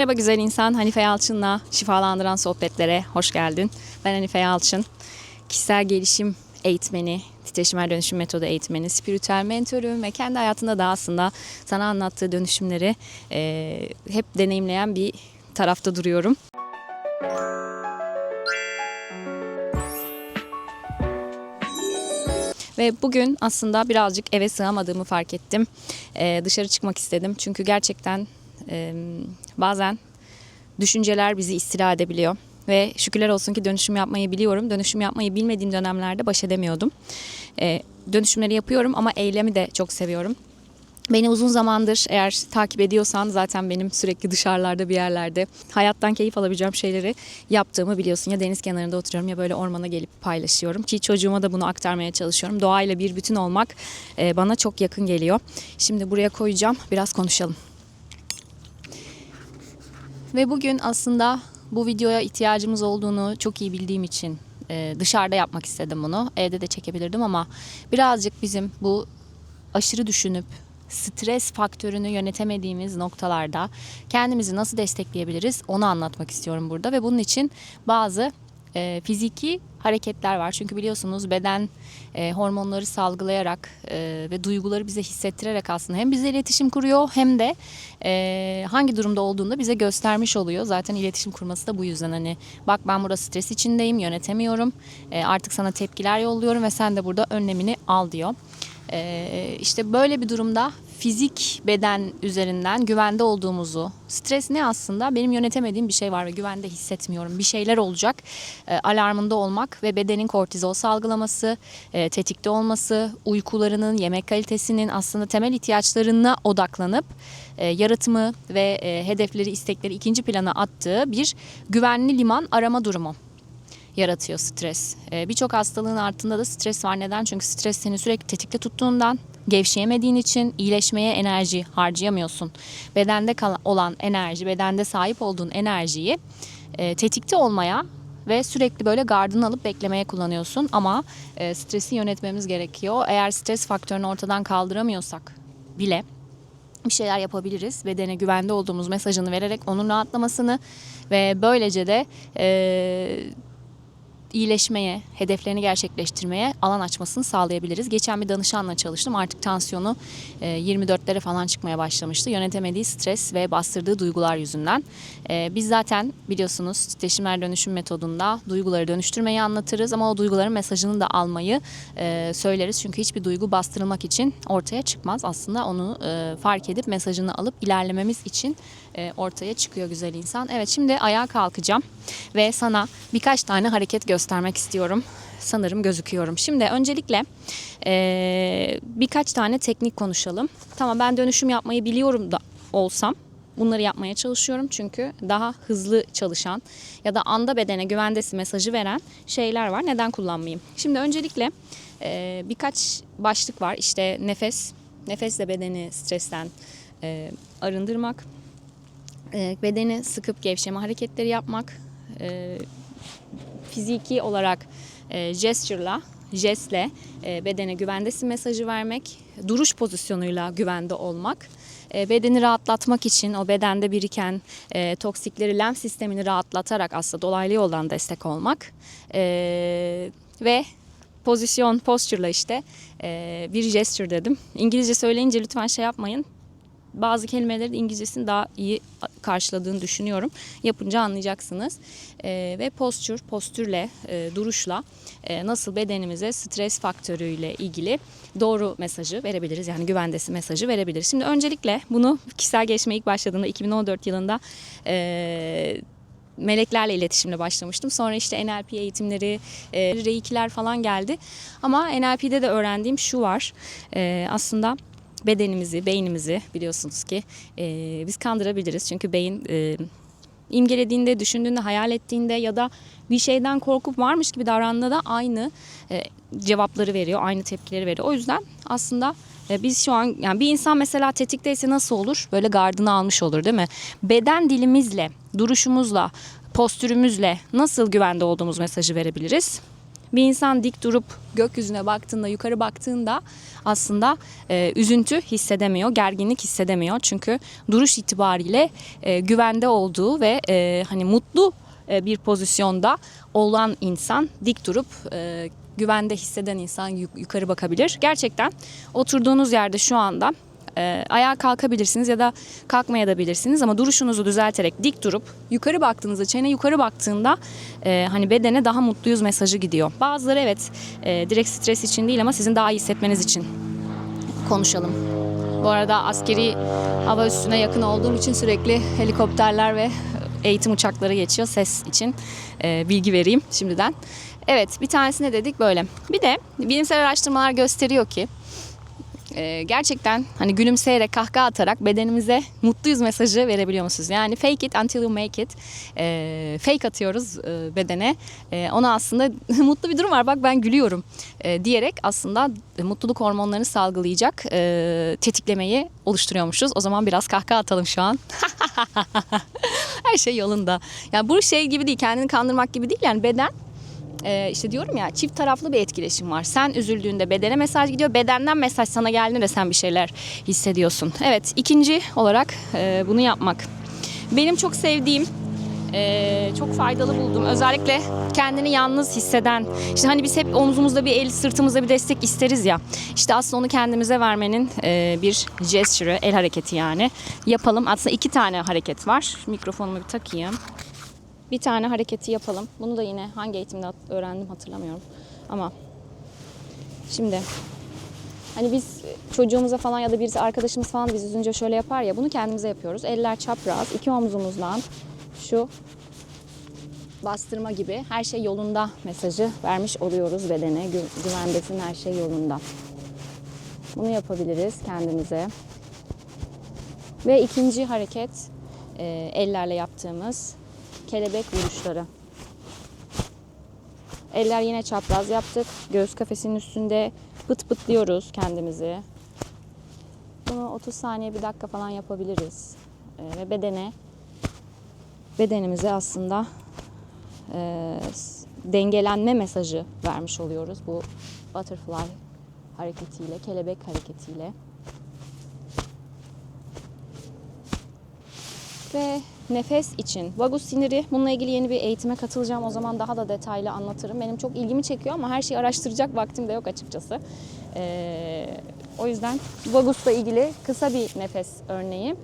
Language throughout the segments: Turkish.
Merhaba güzel insan Hanife Yalçın'la şifalandıran sohbetlere hoş geldin. Ben Hanife Yalçın. Kişisel gelişim eğitmeni, titreşimler dönüşüm metodu eğitmeni, spiritüel mentörüm ve kendi hayatında da aslında sana anlattığı dönüşümleri eee, hep deneyimleyen bir tarafta duruyorum. Ve bugün aslında birazcık eve sığamadığımı fark ettim. Ee, dışarı çıkmak istedim. Çünkü gerçekten e, bazen düşünceler bizi istila edebiliyor. Ve şükürler olsun ki dönüşüm yapmayı biliyorum. Dönüşüm yapmayı bilmediğim dönemlerde baş edemiyordum. Ee, dönüşümleri yapıyorum ama eylemi de çok seviyorum. Beni uzun zamandır eğer takip ediyorsan zaten benim sürekli dışarılarda bir yerlerde hayattan keyif alabileceğim şeyleri yaptığımı biliyorsun. Ya deniz kenarında oturuyorum ya böyle ormana gelip paylaşıyorum. Ki çocuğuma da bunu aktarmaya çalışıyorum. Doğayla bir bütün olmak e, bana çok yakın geliyor. Şimdi buraya koyacağım biraz konuşalım. Ve bugün aslında bu videoya ihtiyacımız olduğunu çok iyi bildiğim için e, dışarıda yapmak istedim bunu. Evde de çekebilirdim ama birazcık bizim bu aşırı düşünüp stres faktörünü yönetemediğimiz noktalarda kendimizi nasıl destekleyebiliriz onu anlatmak istiyorum burada ve bunun için bazı e, fiziki hareketler var. Çünkü biliyorsunuz beden e, hormonları salgılayarak e, ve duyguları bize hissettirerek aslında hem bize iletişim kuruyor hem de e, hangi durumda olduğunu da bize göstermiş oluyor. Zaten iletişim kurması da bu yüzden hani bak ben burada stres içindeyim, yönetemiyorum. E, artık sana tepkiler yolluyorum ve sen de burada önlemini al diyor. Ee, işte böyle bir durumda fizik beden üzerinden güvende olduğumuzu, stres ne aslında? Benim yönetemediğim bir şey var ve güvende hissetmiyorum. Bir şeyler olacak. Ee, alarmında olmak ve bedenin kortizol salgılaması, e, tetikte olması, uykularının, yemek kalitesinin aslında temel ihtiyaçlarına odaklanıp e, yaratımı ve e, hedefleri, istekleri ikinci plana attığı bir güvenli liman arama durumu yaratıyor stres. Ee, Birçok hastalığın altında da stres var. Neden? Çünkü stres seni sürekli tetikte tuttuğundan, gevşeyemediğin için iyileşmeye enerji harcayamıyorsun. Bedende olan enerji, bedende sahip olduğun enerjiyi e, tetikte olmaya ve sürekli böyle gardını alıp beklemeye kullanıyorsun. Ama e, stresi yönetmemiz gerekiyor. Eğer stres faktörünü ortadan kaldıramıyorsak bile bir şeyler yapabiliriz. Bedene güvende olduğumuz mesajını vererek onun rahatlamasını ve böylece de e, iyileşmeye, hedeflerini gerçekleştirmeye alan açmasını sağlayabiliriz. Geçen bir danışanla çalıştım. Artık tansiyonu e, 24'lere falan çıkmaya başlamıştı. Yönetemediği stres ve bastırdığı duygular yüzünden. E, Biz zaten biliyorsunuz titreşimler dönüşüm metodunda duyguları dönüştürmeyi anlatırız ama o duyguların mesajını da almayı e, söyleriz. Çünkü hiçbir duygu bastırılmak için ortaya çıkmaz. Aslında onu e, fark edip mesajını alıp ilerlememiz için e, ortaya çıkıyor güzel insan. Evet şimdi ayağa kalkacağım ve sana birkaç tane hareket göstermek istiyorum. Sanırım gözüküyorum. Şimdi öncelikle e, birkaç tane teknik konuşalım. Tamam ben dönüşüm yapmayı biliyorum da olsam bunları yapmaya çalışıyorum. Çünkü daha hızlı çalışan ya da anda bedene güvendesi mesajı veren şeyler var. Neden kullanmayayım? Şimdi öncelikle e, birkaç başlık var. İşte nefes, nefesle bedeni stresten e, arındırmak, e, bedeni sıkıp gevşeme hareketleri yapmak, e, fiziki olarak e, gesture'la, jestle e, bedene güvendesin mesajı vermek, duruş pozisyonuyla güvende olmak, e, bedeni rahatlatmak için o bedende biriken e, toksikleri lenf sistemini rahatlatarak aslında dolaylı yoldan destek olmak e, ve pozisyon, posture'la işte e, bir gesture dedim. İngilizce söyleyince lütfen şey yapmayın bazı kelimeleri de İngilizcesini daha iyi karşıladığını düşünüyorum. Yapınca anlayacaksınız. Ee, ve postür, postürle, e, duruşla e, nasıl bedenimize stres faktörüyle ilgili doğru mesajı verebiliriz. Yani güvendesi mesajı verebiliriz. Şimdi öncelikle bunu kişisel gelişime ilk başladığında 2014 yılında e, meleklerle iletişimle başlamıştım. Sonra işte NLP eğitimleri, e, reikiler falan geldi. Ama NLP'de de öğrendiğim şu var. E, aslında bedenimizi, beynimizi biliyorsunuz ki e, biz kandırabiliriz. Çünkü beyin e, imgelediğinde, düşündüğünde, hayal ettiğinde ya da bir şeyden korkup varmış gibi davrandığında da aynı e, cevapları veriyor, aynı tepkileri veriyor. O yüzden aslında e, biz şu an yani bir insan mesela tetikteyse nasıl olur? Böyle gardını almış olur değil mi? Beden dilimizle, duruşumuzla, postürümüzle nasıl güvende olduğumuz mesajı verebiliriz? Bir insan dik durup gökyüzüne baktığında, yukarı baktığında aslında e, üzüntü hissedemiyor, gerginlik hissedemiyor. Çünkü duruş itibariyle e, güvende olduğu ve e, hani mutlu e, bir pozisyonda olan insan dik durup e, güvende hisseden insan yuk- yukarı bakabilir. Gerçekten oturduğunuz yerde şu anda e, ayağa kalkabilirsiniz ya da kalkmayabilirsiniz ama duruşunuzu düzelterek dik durup yukarı baktığınızda çene yukarı baktığında e, hani bedene daha mutluyuz mesajı gidiyor. Bazıları evet e, direkt stres için değil ama sizin daha iyi hissetmeniz için konuşalım. Bu arada askeri hava üstüne yakın olduğum için sürekli helikopterler ve eğitim uçakları geçiyor ses için e, bilgi vereyim şimdiden. Evet bir tanesine dedik böyle. Bir de bilimsel araştırmalar gösteriyor ki e, gerçekten hani gülümseyerek kahkaha atarak bedenimize mutluyuz mesajı verebiliyor musunuz? Yani fake it until you make it. E, fake atıyoruz e, bedene. E, ona aslında mutlu bir durum var bak ben gülüyorum e, diyerek aslında mutluluk hormonlarını salgılayacak e, tetiklemeyi oluşturuyormuşuz. O zaman biraz kahkaha atalım şu an. Her şey yolunda. Yani bu şey gibi değil kendini kandırmak gibi değil yani beden e, işte diyorum ya çift taraflı bir etkileşim var. Sen üzüldüğünde bedene mesaj gidiyor. Bedenden mesaj sana geldiğinde sen bir şeyler hissediyorsun. Evet ikinci olarak e, bunu yapmak. Benim çok sevdiğim e, çok faydalı buldum. Özellikle kendini yalnız hisseden. işte hani biz hep omzumuzda bir el, sırtımızda bir destek isteriz ya. İşte aslında onu kendimize vermenin e, bir gesture, el hareketi yani. Yapalım. Aslında iki tane hareket var. Mikrofonumu bir takayım. Bir tane hareketi yapalım. Bunu da yine hangi eğitimde öğrendim hatırlamıyorum. Ama şimdi hani biz çocuğumuza falan ya da birisi arkadaşımız falan biz üzünce şöyle yapar ya bunu kendimize yapıyoruz. Eller çapraz, iki omzumuzdan şu bastırma gibi her şey yolunda mesajı vermiş oluyoruz bedene. Gü- güvendesin her şey yolunda. Bunu yapabiliriz kendimize. Ve ikinci hareket e, ellerle yaptığımız kelebek vuruşları. Eller yine çapraz yaptık. Göğüs kafesinin üstünde pıt pıtlıyoruz kendimizi. Bunu 30 saniye bir dakika falan yapabiliriz. Ee, ve bedene bedenimize aslında e, dengelenme mesajı vermiş oluyoruz bu butterfly hareketiyle, kelebek hareketiyle. Ve nefes için vagus siniri bununla ilgili yeni bir eğitime katılacağım. O zaman daha da detaylı anlatırım. Benim çok ilgimi çekiyor ama her şeyi araştıracak vaktim de yok açıkçası. Ee, o yüzden vagusla ilgili kısa bir nefes örneği.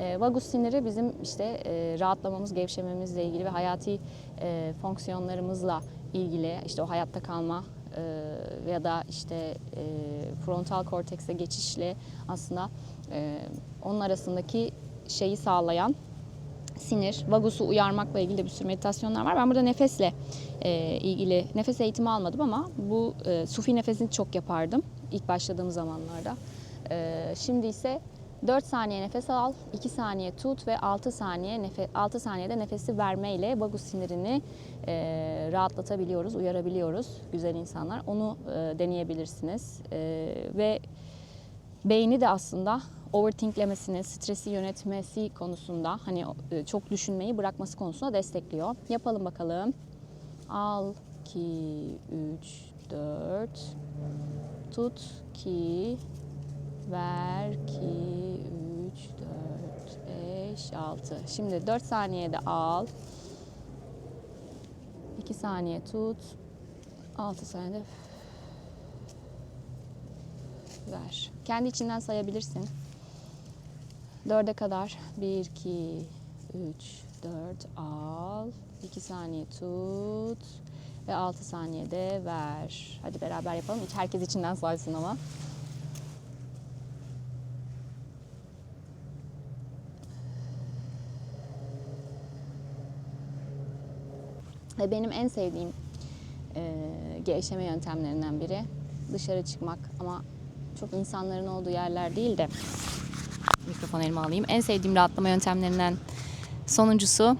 Ee, vagus siniri bizim işte e, rahatlamamız, gevşememizle ilgili ve hayati e, fonksiyonlarımızla ilgili işte o hayatta kalma e, ya da işte e, frontal kortekse geçişle aslında e, onun arasındaki şeyi sağlayan sinir, vagusu uyarmakla ilgili de bir sürü meditasyonlar var. Ben burada nefesle e, ilgili nefes eğitimi almadım ama bu e, sufi nefesini çok yapardım ilk başladığım zamanlarda. E, şimdi ise 4 saniye nefes al, 2 saniye tut ve 6 saniye nefe, 6 saniyede nefesi vermeyle vagus sinirini e, rahatlatabiliyoruz, uyarabiliyoruz güzel insanlar. Onu e, deneyebilirsiniz. E, ve beyni de aslında overthinklemesini, stresi yönetmesi konusunda hani e, çok düşünmeyi bırakması konusunda destekliyor. Yapalım bakalım. Al 2 3 4 tut ki ver 2 3 4 5 6. Şimdi 4 saniyede al. 2 saniye tut. 6 saniyede ver. Kendi içinden sayabilirsin. Dörde kadar. Bir, iki, üç, dört. Al. İki saniye tut. Ve altı saniyede ver. Hadi beraber yapalım. Hiç herkes içinden saysın ama. Ve benim en sevdiğim e, gevşeme yöntemlerinden biri dışarı çıkmak ama çok insanların olduğu yerler değil de mikrofon elime alayım. En sevdiğim rahatlama yöntemlerinden sonuncusu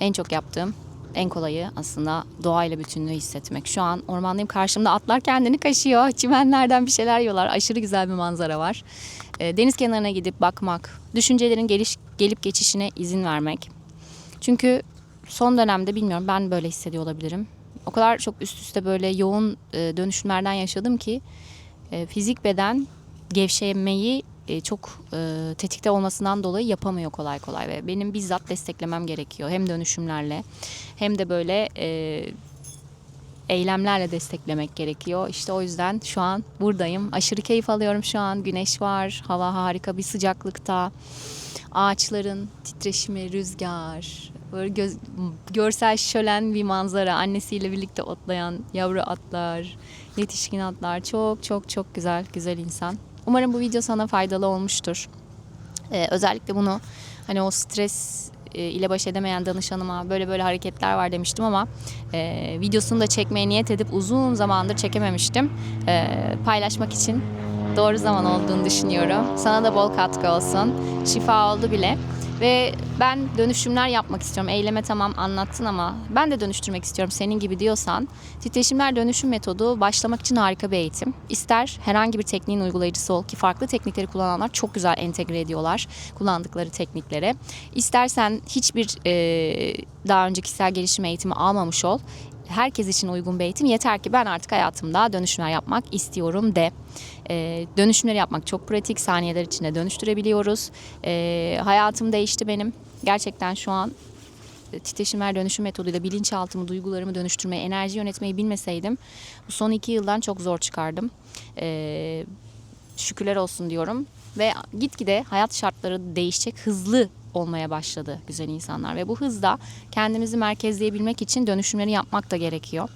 en çok yaptığım en kolayı aslında doğayla bütünlüğü hissetmek. Şu an ormandayım karşımda atlar kendini kaşıyor. Çimenlerden bir şeyler yiyorlar. Aşırı güzel bir manzara var. E, deniz kenarına gidip bakmak, düşüncelerin geliş, gelip geçişine izin vermek. Çünkü son dönemde bilmiyorum ben böyle hissediyor olabilirim. o kadar çok üst üste böyle yoğun e, dönüşümlerden yaşadım ki e, fizik beden gevşemeyi e, çok e, tetikte olmasından dolayı yapamıyor kolay kolay ve benim bizzat desteklemem gerekiyor hem dönüşümlerle hem de böyle e, eylemlerle desteklemek gerekiyor. İşte o yüzden şu an buradayım. Aşırı keyif alıyorum şu an. Güneş var, hava harika bir sıcaklıkta. Ağaçların titreşimi, rüzgar, böyle göz, görsel şölen bir manzara. Annesiyle birlikte otlayan yavru atlar, yetişkin atlar. Çok çok çok güzel, güzel insan. Umarım bu video sana faydalı olmuştur. Ee, özellikle bunu hani o stres e, ile baş edemeyen danışanıma böyle böyle hareketler var demiştim ama e, videosunu da çekmeye niyet edip uzun zamandır çekememiştim. E, paylaşmak için doğru zaman olduğunu düşünüyorum. Sana da bol katkı olsun. Şifa oldu bile. Ve ben dönüşümler yapmak istiyorum. Eyleme tamam anlattın ama ben de dönüştürmek istiyorum senin gibi diyorsan. Titreşimler dönüşüm metodu başlamak için harika bir eğitim. İster herhangi bir tekniğin uygulayıcısı ol ki farklı teknikleri kullananlar çok güzel entegre ediyorlar kullandıkları tekniklere. İstersen hiçbir e, daha önce kişisel gelişim eğitimi almamış ol. Herkes için uygun bir eğitim. Yeter ki ben artık hayatımda dönüşümler yapmak istiyorum de. E, dönüşümleri yapmak çok pratik. Saniyeler içinde dönüştürebiliyoruz. E, hayatım değişti benim. Gerçekten şu an e, titreşimler dönüşüm metoduyla bilinçaltımı, duygularımı dönüştürmeyi, enerji yönetmeyi bilmeseydim bu son iki yıldan çok zor çıkardım. E, şükürler olsun diyorum. Ve gitgide hayat şartları değişecek, hızlı olmaya başladı güzel insanlar. Ve bu hızda kendimizi merkezleyebilmek için dönüşümleri yapmak da gerekiyor.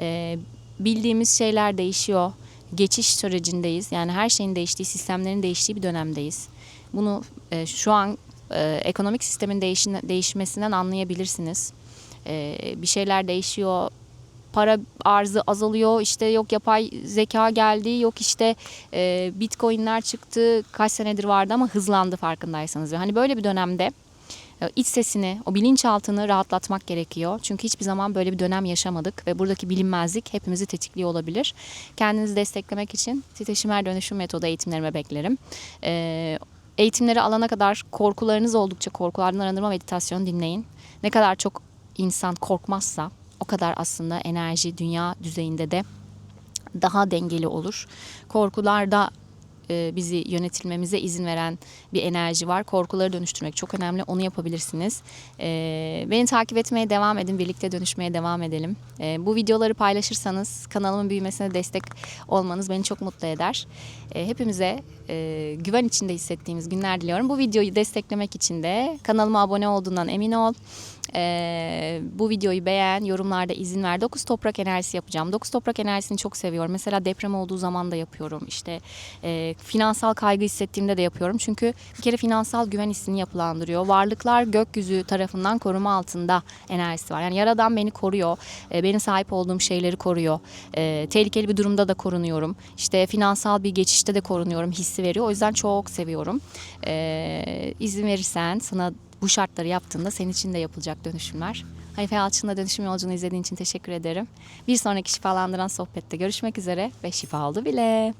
E, bildiğimiz şeyler değişiyor. Geçiş sürecindeyiz. Yani her şeyin değiştiği, sistemlerin değiştiği bir dönemdeyiz. Bunu e, şu an e, ekonomik sistemin değişine, değişmesinden anlayabilirsiniz. E, bir şeyler değişiyor, para arzı azalıyor, işte yok yapay zeka geldi, yok işte e, bitcoinler çıktı, kaç senedir vardı ama hızlandı farkındaysanız. Hani böyle bir dönemde e, iç sesini, o bilinçaltını rahatlatmak gerekiyor. Çünkü hiçbir zaman böyle bir dönem yaşamadık ve buradaki bilinmezlik hepimizi tetikliyor olabilir. Kendinizi desteklemek için titreşimler dönüşüm metodu eğitimlerime beklerim. Ee, eğitimleri alana kadar korkularınız oldukça korkulardan arındırma meditasyonu dinleyin. Ne kadar çok insan korkmazsa o kadar aslında enerji dünya düzeyinde de daha dengeli olur. Korkularda e, bizi yönetilmemize izin veren bir enerji var. Korkuları dönüştürmek çok önemli. Onu yapabilirsiniz. E, beni takip etmeye devam edin. Birlikte dönüşmeye devam edelim. E, bu videoları paylaşırsanız kanalımın büyümesine destek olmanız beni çok mutlu eder. Hepimize güven içinde hissettiğimiz günler diliyorum. Bu videoyu desteklemek için de kanalıma abone olduğundan emin ol. Ee, bu videoyu beğen, yorumlarda izin ver. 9 toprak enerjisi yapacağım. 9 toprak enerjisini çok seviyorum. Mesela deprem olduğu zaman da yapıyorum. İşte e, finansal kaygı hissettiğimde de yapıyorum. Çünkü bir kere finansal güven hissini yapılandırıyor. Varlıklar gökyüzü tarafından koruma altında enerjisi var. Yani yaradan beni koruyor. E, benim sahip olduğum şeyleri koruyor. E, tehlikeli bir durumda da korunuyorum. İşte finansal bir geçişte de korunuyorum. Hissi veriyor. O yüzden çok seviyorum. E, izin verirsen sana bu şartları yaptığında senin için de yapılacak dönüşümler. Hanife Yalçın'la dönüşüm yolculuğunu izlediğin için teşekkür ederim. Bir sonraki şifalandıran sohbette görüşmek üzere ve şifa oldu bile.